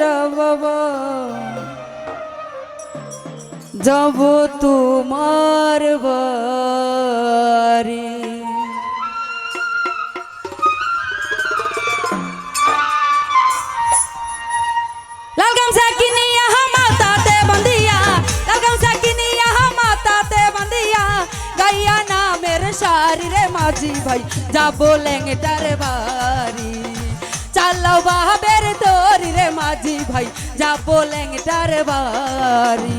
বাবা। যাব তোমার বাড়ি। শাড়িরে মাঝি ভাই যাব লেঙ্গটার বাড়ি। চালাও বাহাবের তোরি রে মাঝি ভাই যাব লেঙ্গটার বাড়ি।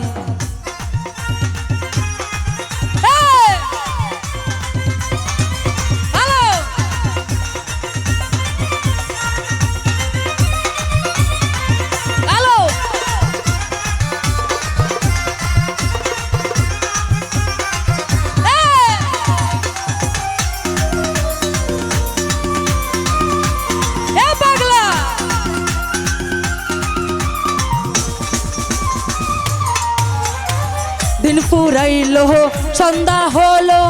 ফুরাইলো সন্ধ্যা হলো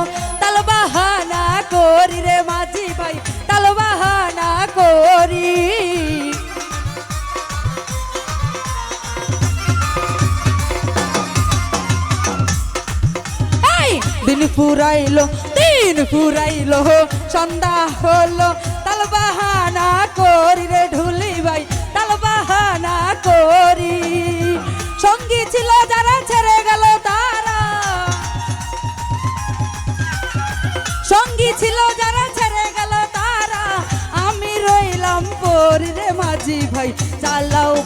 তাল বাহানা করি রে মাঝি ভাই তাল বাহানা করি দিন ফুরাইলো দিন ফুরাইলো সন্ধ্যা হলো তাল বাহানা করি রে ঢুলি।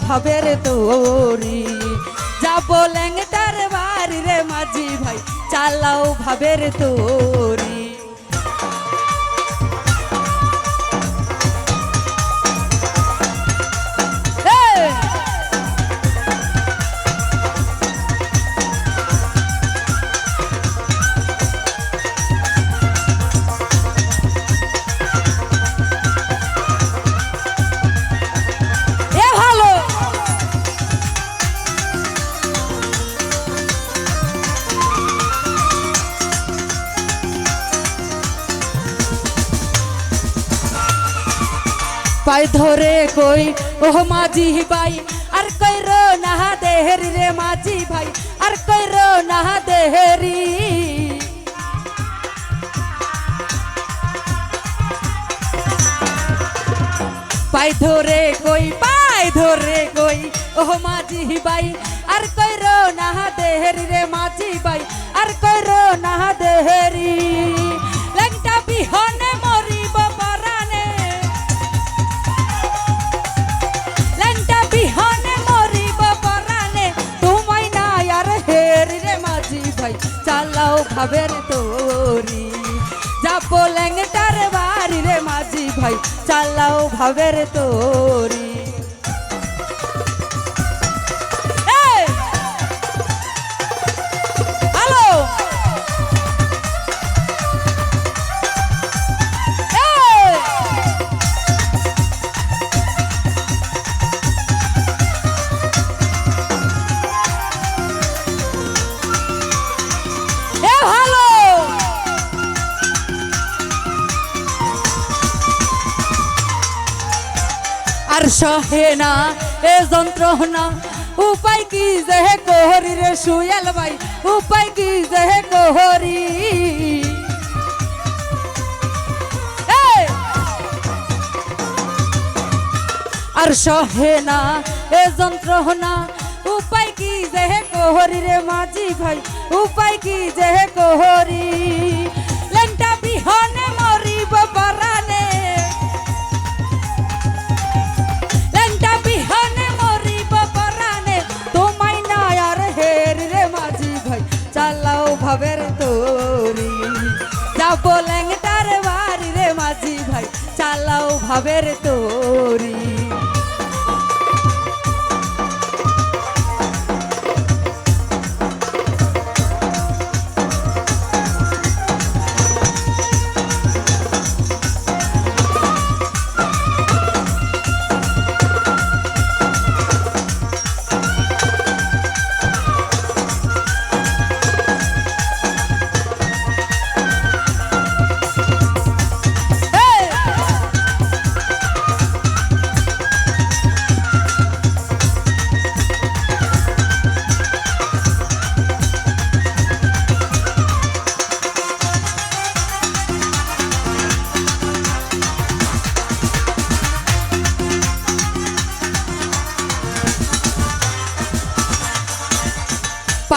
ভাবের তোরি। যাব ল্যাংটার বাড়ি রে মাঝি ভাই চালাও ভাবের তোরি। পাই ধরে কই ও মাঝি ভাই, আর কইর না দেহরি রে মাঝি ভাই, আর কইর না দেহরি। পাই ধরে কই পাই ধরে কই ও মাঝি ভাই, আর কইর না দেহরি রে মাঝি ভাই, আর কইর না দেহরি। ভাবের তোরি। যাব ল্যাংটার বাড়ি রে মাঝি ভাই চালাও ভাবের তোরি। আর সহে না, এ যন্ত্রণা উপায় কি যে কোহরি রে সুয়াল ভাই, উপায় কি যে কোহরি! আর সহে না, এ যন্ত্রণা উপায় কি যে কোহরি রে মাঝি ভাই, উপায় কি যে কোহরি? লেংটা বিহনে মরিব পরানে চালাও ভাবের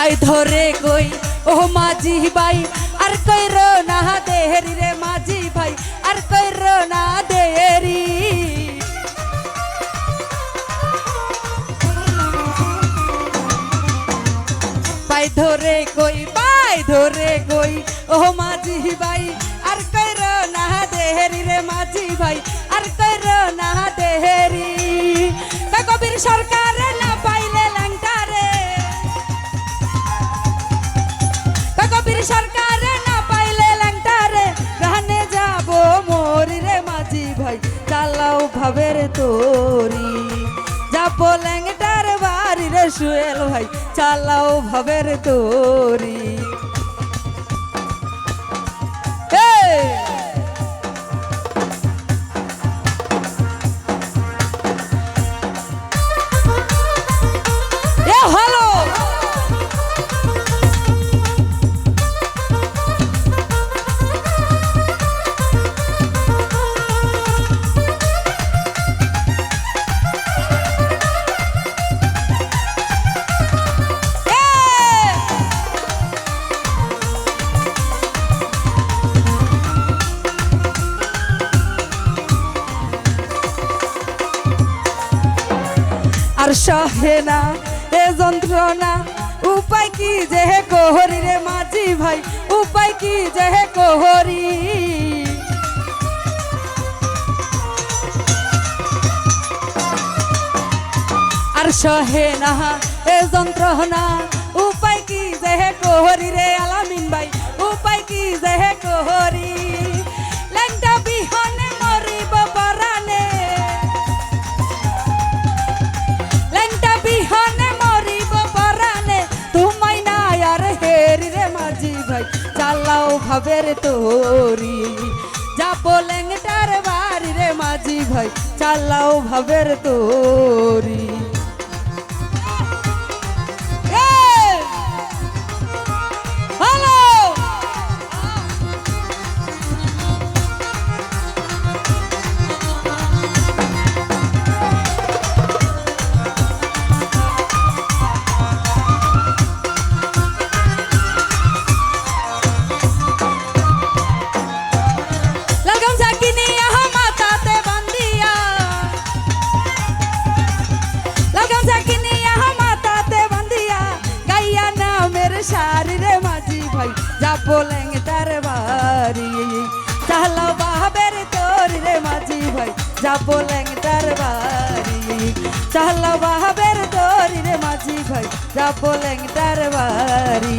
পাই ধরে কই? ও মাঝি ভাই আর কইর না দেহরি রে মাঝি ভাই, আর কইর না দেহরি পাই ধরে কই পাই ধরে কই? ও মাঝি ভাই আর কইর না দেহরি রে মাঝি ভাই, আর কইর না দেহরি কবির সরকার না ভাবের তোরি। যাব ল্যাংটার রে সুয়েল ভাই চালাও ভাবের তোরি। আর সহে না, এ যন্ত্রণা। উপায় কি যে হে কোহরি রে মাঝি ভাই? উপায় কি যে হে কোহরি? আর সহে না, এ যন্ত্রণা। উপায় কি যে হে কোহরি রে চালাও ভাবের তোরি। যা ল্যাংটার বাড়ি রে মাঝি ভাই চাল্লাও ভাবের তোরি। ভাই যা বলেন তার বাড়ি চালা বাহাবের তোর রে মাঝি ভাই, যা বলেন তার বাড়ি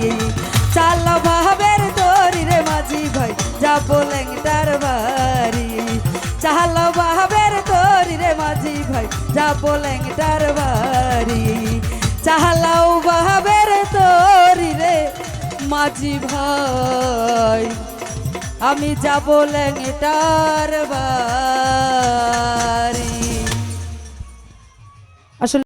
চালা বাহাবের তোর রে মাঝি ভাই, যা বলেন তার বাড়ি চালা বাহাবের তোর রে মাঝি ভাই, যা বলেন তার বাড়ি চালাও বাহাবের তোর রে মাঝি ভাই। আমি যাব ল্যাংটার বাড়ি।